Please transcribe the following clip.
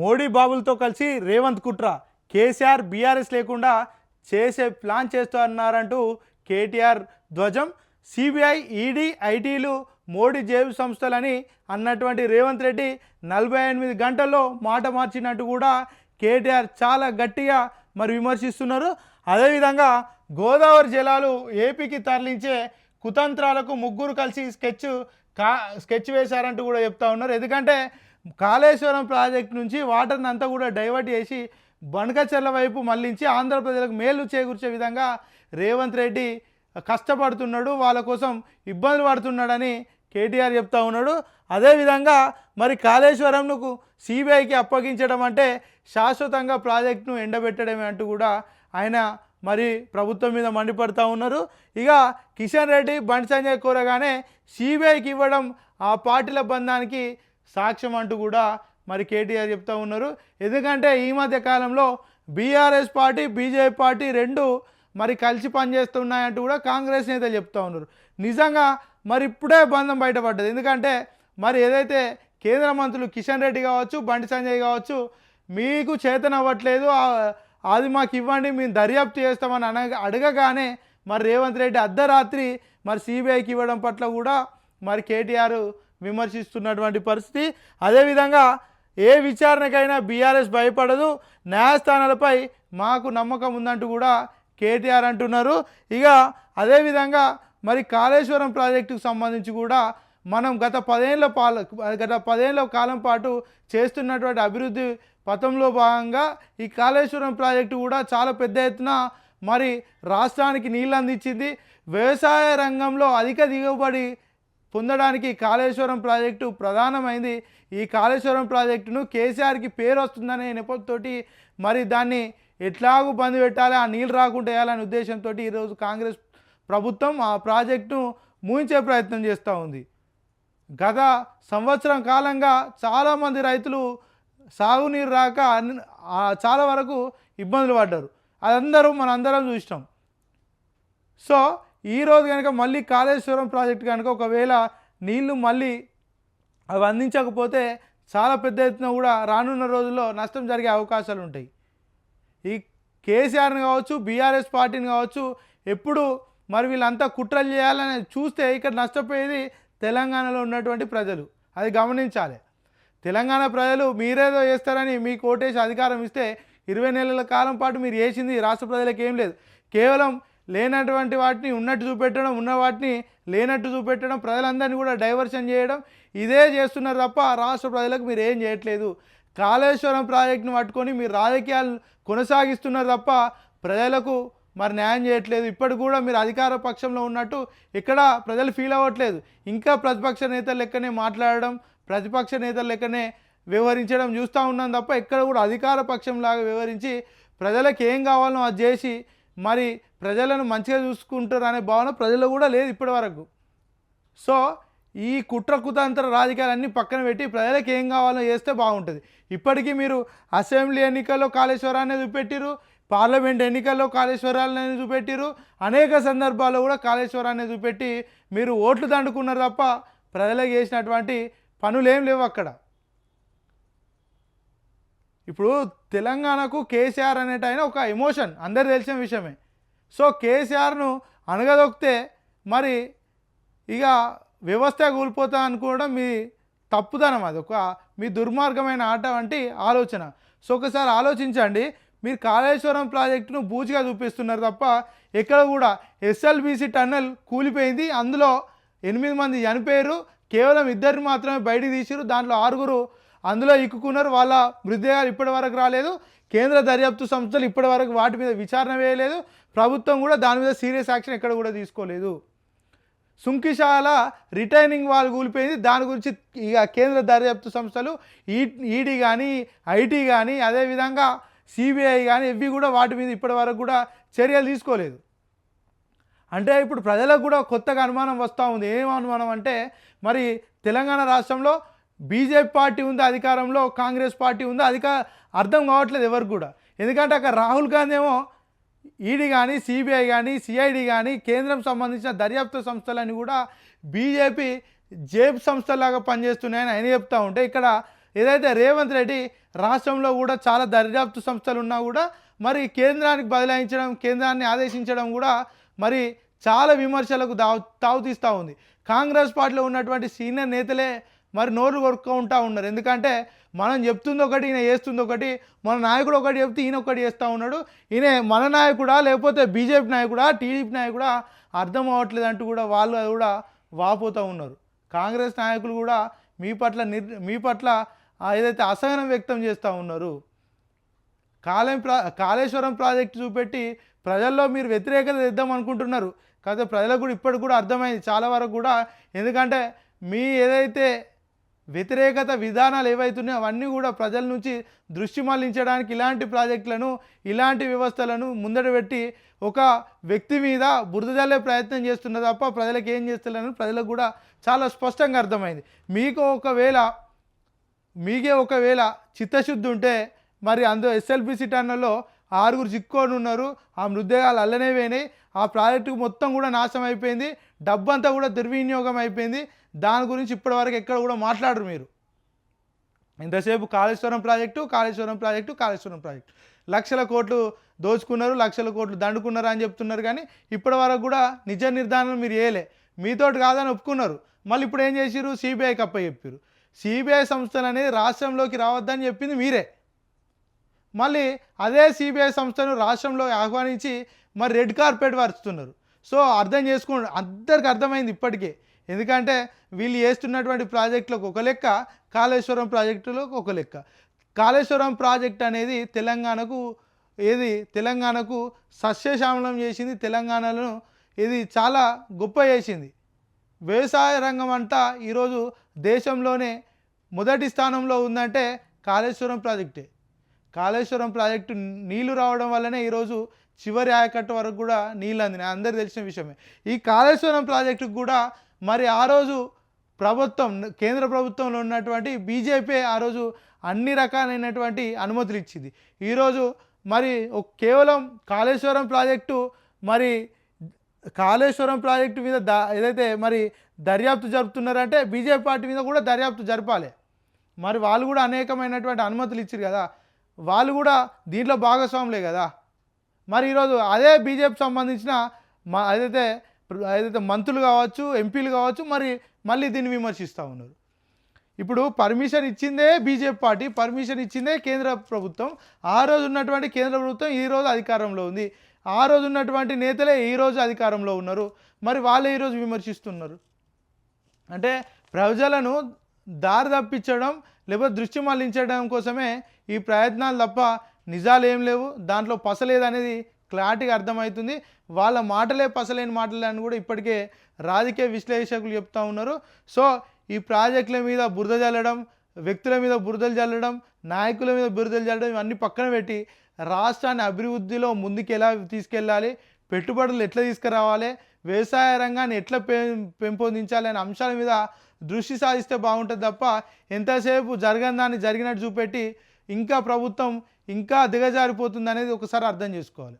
మోడీ బాబులతో కలిసి రేవంత్ కుట్ర. కేసీఆర్ బీఆర్ఎస్ లేకుండా చేసే ప్లాన్ చేస్తున్నారంటూ కేటీఆర్ ధ్వజం. సిబిఐ ఈడీ ఐటీలు మోడీ జేబు సంస్థలని అన్నటువంటి రేవంత్ రెడ్డి నలభై ఎనిమిది గంటల్లో మాట మార్చినట్టు కూడా కేటీఆర్ చాలా గట్టిగా మరి విమర్శిస్తున్నారు. అదేవిధంగా గోదావరి జలాలు ఏపీకి తరలించే కుతంత్రాలకు ముగ్గురు కలిసి స్కెచ్ కా స్కెచ్ వేశారంటూ కూడా చెప్తా ఉన్నారు. ఎందుకంటే కాళేశ్వరం ప్రాజెక్ట్ నుంచి వాటర్ని అంతా కూడా డైవర్ట్ చేసి బణకచెర్ల వైపు మళ్ళించి ఆంధ్రప్రదేశ్కు మేలు చేకూర్చే విధంగా రేవంత్ రెడ్డి కష్టపడుతున్నాడు వాళ్ళ కోసం ఇబ్బందులు పడుతున్నాడని కేటీఆర్ చెప్తా ఉన్నాడు. అదేవిధంగా మరి కాళేశ్వరంకు సిబిఐకి అప్పగించడం అంటే శాశ్వతంగా ప్రాజెక్టును ఎండబెట్టడమే అంటూ కూడా ఆయన మరి ప్రభుత్వం మీద మండిపడతా ఉన్నారు. ఇక కిషన్ రెడ్డి బండి సంజయ్ కోరగానే సిబిఐకి ఇవ్వడం ఆ పార్టీల బంధానికి సాక్ష్యం అంటూ కూడా మరి కేటీఆర్ చెప్తూ ఉన్నారు. ఎందుకంటే ఈ మధ్య కాలంలో బీఆర్ఎస్ పార్టీ బీజేపీ పార్టీ రెండు మరి కలిసి పనిచేస్తున్నాయంటూ కూడా కాంగ్రెస్ నేతలు చెప్తా ఉన్నారు. నిజంగా మరి ఇప్పుడే బంధం బయటపడ్డది. ఎందుకంటే మరి ఏదైతే కేంద్ర మంత్రులు కిషన్ రెడ్డి కావచ్చు బండి సంజయ్ కావచ్చు మీకు చేతన అవ్వట్లేదు అది మాకు ఇవ్వండి మేము దర్యాప్తు చేస్తామని అన అడగగానే మరి రేవంత్ రెడ్డి అర్ధరాత్రి మరి సిబిఐకి ఇవ్వడం పట్ల కూడా మరి కేటీఆర్ విమర్శిస్తున్నటువంటి పరిస్థితి. అదేవిధంగా ఏ విచారణకైనా బీఆర్ఎస్ భయపడదు. న్యాయస్థానాలపై మాకు నమ్మకం ఉందంటూ కూడా కేటీఆర్ అంటున్నారు. ఇక అదేవిధంగా మరి కాళేశ్వరం ప్రాజెక్టుకు సంబంధించి కూడా మనం గత పదేళ్ళ పాల గత పదేళ్ళ కాలం పాటు చేస్తున్నటువంటి అభివృద్ధి పథంలో భాగంగా ఈ కాళేశ్వరం ప్రాజెక్టు కూడా చాలా పెద్ద ఎత్తున మరి రాష్ట్రానికి నీళ్ళు అందించింది. వ్యవసాయ రంగంలో అధిక దిగుబడి పొందడానికి కాళేశ్వరం ప్రాజెక్టు ప్రధానమైంది. ఈ కాళేశ్వరం ప్రాజెక్టును కేసీఆర్కి పేరు వస్తుందనే నెపంతోటి మరి దాన్ని ఎట్లాగూ బంద్ పెట్టాలి ఆ నీళ్ళు రాకుండా వేయాలనే ఉద్దేశంతో ఈరోజు కాంగ్రెస్ ప్రభుత్వం ఆ ప్రాజెక్టును మూయించే ప్రయత్నం చేస్తూ ఉంది. గత సంవత్సరం కాలంగా చాలామంది రైతులు సాగునీరు రాక చాలా వరకు ఇబ్బందులు పడ్డారు. అదందరూ మనందరం చూసినాం. సో ఈరోజు కనుక మళ్ళీ కాళేశ్వరం ప్రాజెక్ట్ కనుక ఒకవేళ నీళ్ళు మళ్ళీ అవి అందించకపోతే చాలా పెద్ద ఎత్తున కూడా రానున్న రోజుల్లో నష్టం జరిగే అవకాశాలు ఉంటాయి. ఈ కేసీఆర్ని కావచ్చు బీఆర్ఎస్ పార్టీని కావచ్చు ఎప్పుడు మరి వీళ్ళంతా కుట్రలు చేయాలని చూస్తే ఇక్కడ నష్టపోయేది తెలంగాణలో ఉన్నటువంటి ప్రజలు. అది గమనించాలి. తెలంగాణ ప్రజలు మీరేదో చేస్తారని మీ కోటేసి అధికారం ఇస్తే ఇరవై నెలల కాలం పాటు మీరు చేసింది రాష్ట్ర ప్రజలకు ఏం లేదు. కేవలం లేనటువంటి వాటిని ఉన్నట్టు చూపెట్టడం ఉన్న వాటిని లేనట్టు చూపెట్టడం ప్రజలందరినీ కూడా డైవర్షన్ చేయడం ఇదే చేస్తున్నారు తప్ప రాష్ట్ర ప్రజలకు మీరు ఏం చేయట్లేదు. కాళేశ్వరం ప్రాజెక్టును పట్టుకొని మీరు రాజకీయాలు కొనసాగిస్తున్నారు తప్ప ప్రజలకు మరి న్యాయం చేయట్లేదు. ఇప్పటికి కూడా మీరు అధికార పక్షంలో ఉన్నట్టు ఇక్కడ ప్రజలు ఫీల్ అవ్వట్లేదు. ఇంకా ప్రతిపక్ష నేతల లెక్కనే మాట్లాడడం ప్రతిపక్ష నేతల లెక్కనే వ్యవహరించడం చూస్తూ ఉన్నాం తప్ప ఇక్కడ కూడా అధికార పక్షంలాగా వ్యవహరించి ప్రజలకు ఏం కావాలో అది చేసి మరి ప్రజలను మంచిగా చూసుకుంటారు అనే భావన ప్రజలు కూడా లేదు ఇప్పటి వరకు. సో ఈ కుట్ర కుతంత్ర రాజకీయాలన్నీ పక్కన పెట్టి ప్రజలకు ఏం కావాలో చేస్తే బాగుంటుంది. ఇప్పటికీ మీరు అసెంబ్లీ ఎన్నికల్లో కాళేశ్వరాన్ని చూపెట్టిరు పార్లమెంట్ ఎన్నికల్లో కాళేశ్వరాన్ని చూపెట్టిరు అనేక సందర్భాల్లో కూడా కాళేశ్వరాన్ని చూపెట్టి మీరు ఓట్లు దండుకున్నారు తప్ప ప్రజలకు చేసినటువంటి పనులు ఏం లేవు అక్కడ. ఇప్పుడు తెలంగాణకు కేసీఆర్ అనేట ఆయన ఒక ఎమోషన్ అందరు తెలిసిన విషయమే. సో కేసీఆర్ను అణగదొక్కితే మరి ఇక వ్యవస్థ కూలిపోతా అనుకోవడం మీ తప్పుదనం అది. ఒక మీ దుర్మార్గమైన ఆట వంటి ఆలోచన. సో ఒకసారి ఆలోచించండి. మీరు కాళేశ్వరం ప్రాజెక్టును బూచిగా చూపిస్తున్నారు తప్ప ఎక్కడ కూడా ఎస్ఎల్బీసీ టన్నెల్ కూలిపోయింది. అందులో ఎనిమిది మంది చనిపోయారు. కేవలం ఇద్దరిని మాత్రమే బయటికి తీసిరు దాంట్లో ఆరుగురు అందులో ఇక్కున్నారు వాళ్ళ మృతదేహాలు ఇప్పటి వరకు రాలేదు. కేంద్ర దర్యాప్తు సంస్థలు ఇప్పటి వరకు వాటి మీద విచారణ వేయలేదు. ప్రభుత్వం కూడా దాని మీద సీరియస్ యాక్షన్ ఎక్కడ కూడా తీసుకోలేదు. సుంకిశాల రిటైనింగ్ వాళ్ళు కూలిపోయింది. దాని గురించి ఇక కేంద్ర దర్యాప్తు సంస్థలు ఈ ఈడీ కానీ ఐటీ కానీ అదేవిధంగా సిబిఐ కానీ ఇవి కూడా వాటి మీద ఇప్పటి వరకు కూడా చర్యలు తీసుకోలేదు. అంటే ఇప్పుడు ప్రజలకు కూడా కొత్తగా అనుమానం వస్తూ ఉంది. ఏం అనుమానం అంటే మరి తెలంగాణ రాష్ట్రంలో బీజేపీ పార్టీ ఉంది అధికారంలో కాంగ్రెస్ పార్టీ ఉంది అధిక అర్థం కావట్లేదు ఎవరు కూడా. ఎందుకంటే అక్కడ రాహుల్ గాంధీ ఏమో ఈడీ కానీ సిబిఐ కానీ సిఐడి కానీ కేంద్రం సంబంధించిన దర్యాప్తు సంస్థలన్నీ కూడా బీజేపీ జేబు సంస్థలాగా పనిచేస్తున్నాయని ఆయన చెప్తా ఉంటే ఇక్కడ ఏదైతే రేవంత్ రెడ్డి రాష్ట్రంలో కూడా చాలా దర్యాప్తు సంస్థలు ఉన్నా కూడా మరి కేంద్రానికి బదలాయించడం కేంద్రాన్ని ఆదేశించడం కూడా మరి చాలా విమర్శలకు దావు తావుతీస్తూ ఉంది. కాంగ్రెస్ పార్టీలో ఉన్నటువంటి సీనియర్ నేతలే మరి నోరు కొరుక్కుంటా ఉన్నారు. ఎందుకంటే మనం చెప్తుంది ఒకటి ఈయన చేస్తుంది ఒకటి మన నాయకుడు ఒకటి చెప్తే ఈయన ఒకటి చేస్తూ ఉన్నాడు. ఈయన మన నాయకుడా లేకపోతే బీజేపీ నాయకుడా టీడీపీ నాయకుడా అర్థం అవ్వట్లేదు అంటూ కూడా వాళ్ళు కూడా వాపోతూ ఉన్నారు. కాంగ్రెస్ నాయకులు కూడా మీ పట్ల నిర్ మీ పట్ల ఏదైతే అసహనం వ్యక్తం చేస్తూ ఉన్నారు కాళేం ప్రా కాళేశ్వరం ప్రాజెక్టు చూపెట్టి ప్రజల్లో మీరు వ్యతిరేకత తెద్దాం అనుకుంటున్నారు. కాకపోతే ప్రజలకు కూడా ఇప్పటికి కూడా అర్థమైంది చాలా వరకు కూడా. ఎందుకంటే మీ ఏదైతే వ్యతిరేకత విధానాలు ఏవైతున్నాయో అవన్నీ కూడా ప్రజల నుంచి దృష్టి మళ్ళించడానికి ఇలాంటి ప్రాజెక్టులను ఇలాంటి వ్యవస్థలను ముందట పెట్టి ఒక వ్యక్తి మీద బురదజల్లే ప్రయత్నం చేస్తున్న తప్ప ప్రజలకు ఏం చేస్తున్నారని ప్రజలకు కూడా చాలా స్పష్టంగా అర్థమైంది. మీకు ఒకవేళ మీకే ఒకవేళ చిత్తశుద్ధి ఉంటే మరి అందులో ఎస్ఎల్బిసి టన్నుల్లో ఆరుగురు చిక్కొని ఉన్నారు ఆ మృతదేహాలు అల్లనే పోయినాయి ఆ ప్రాజెక్టు మొత్తం కూడా నాశనం అయిపోయింది డబ్బంతా కూడా దుర్వినియోగం అయిపోయింది దాని గురించి ఇప్పటివరకు ఎక్కడ కూడా మాట్లాడరు మీరు. ఇంతసేపు Kaleshwaram project Kaleshwaram project Kaleshwaram project. లక్షల కోట్లు దోచుకున్నారు లక్షల కోట్లు దండుకున్నారు అని చెప్తున్నారు కానీ ఇప్పటి వరకు కూడా నిజ నిర్ధారణ మీరు చేయలే. మీతోటి కాదని ఒప్పుకున్నారు. మళ్ళీ ఇప్పుడు ఏం చేసిరు సిబిఐకి అప్ప చెప్పారు సిబిఐ సంస్థలు అనేది రాష్ట్రంలోకి రావద్దని చెప్పింది మీరే. మళ్ళీ అదే సిబిఐ సంస్థను రాష్ట్రంలో ఆహ్వానించి మరి రెడ్ కార్పెట్ వరుస్తున్నారు సో అర్థం చేసుకోండి అందరికి అర్థమైంది ఇప్పటికే. ఎందుకంటే వీళ్ళు చేస్తున్నటువంటి ప్రాజెక్టులకు ఒక లెక్క కాళేశ్వరం ప్రాజెక్టులకు ఒక లెక్క. కాళేశ్వరం ప్రాజెక్ట్ అనేది తెలంగాణకు ఏది తెలంగాణకు సస్యశ్యామలం చేసింది తెలంగాణలో ఇది చాలా గొప్ప చేసింది. వ్యవసాయ రంగం అంతా ఈరోజు దేశంలోనే మొదటి స్థానంలో ఉందంటే కాళేశ్వరం ప్రాజెక్టే. కాళేశ్వరం ప్రాజెక్టు నీళ్ళు రావడం వల్లనే ఈరోజు చివరి ఆయకట్టు వరకు కూడా నీళ్ళు అందినాయి. అందరికి తెలిసిన విషయమే. ఈ కాళేశ్వరం ప్రాజెక్టుకు కూడా మరి ఆ రోజు ప్రభుత్వం కేంద్ర ప్రభుత్వంలో ఉన్నటువంటి బీజేపీ ఆ రోజు అన్ని రకాలైనటువంటి అనుమతులు ఇచ్చింది. ఈరోజు మరి కేవలం కాళేశ్వరం ప్రాజెక్టు మరి కాళేశ్వరం ప్రాజెక్టు మీద దా ఏదైతే మరి దర్యాప్తు జరుపుతున్నారంటే బీజేపీ పార్టీ మీద కూడా దర్యాప్తు జరపాలి. మరి వాళ్ళు కూడా అనేకమైనటువంటి అనుమతులు ఇచ్చారు కదా. వాళ్ళు కూడా దీంట్లో భాగస్వాములే కదా. మరి ఈరోజు అదే బీజేపీ సంబంధించిన మా ఏదైతే ఏదైతే మంత్రులు కావచ్చు ఎంపీలు కావచ్చు మరి మళ్ళీ దీన్ని విమర్శిస్తూ ఉన్నారు. ఇప్పుడు పర్మిషన్ ఇచ్చిందే బీజేపీ పార్టీ పర్మిషన్ ఇచ్చిందే కేంద్ర ప్రభుత్వం. ఆ రోజు ఉన్నటువంటి కేంద్ర ప్రభుత్వం ఈ రోజు అధికారంలో ఉంది. ఆ రోజు ఉన్నటువంటి నేతలే ఈ రోజు అధికారంలో ఉన్నారు. మరి వాళ్ళే ఈరోజు విమర్శిస్తున్నారు. అంటే ప్రజలను దారి తప్పించడం లేకపోతే దృష్టి మళ్ళించడం కోసమే ఈ ప్రయత్నాలు తప్ప నిజాలు ఏం లేవు. దాంట్లో పసలేదు అనేది క్లారిటీగా అర్థమవుతుంది. వాళ్ళ మాటలే పసలేని మాటలే అని కూడా ఇప్పటికే రాజకీయ విశ్లేషకులు చెప్తా ఉన్నారు. సో ఈ ప్రాజెక్టుల మీద బురద చల్లడం వ్యక్తుల మీద బురదలు చల్లడం నాయకుల మీద బురదలు జల్లడం ఇవన్నీ పక్కన పెట్టి రాష్ట్రాన్ని అభివృద్ధిలో ముందుకు ఎలా తీసుకెళ్ళాలి పెట్టుబడులు ఎట్లా తీసుకురావాలి వ్యవసాయ రంగాన్ని ఎట్లా పె పెంపొందించాలి అనే అంశాల మీద దృష్టి సాధిస్తే బాగుంటుంది తప్ప ఎంతసేపు జరగని దాన్ని జరిగినట్టు చూపెట్టి ఇంకా ప్రభుత్వం ఇంకా దిగజారిపోతుంది అనేది ఒకసారి అర్థం చేసుకోవాలి.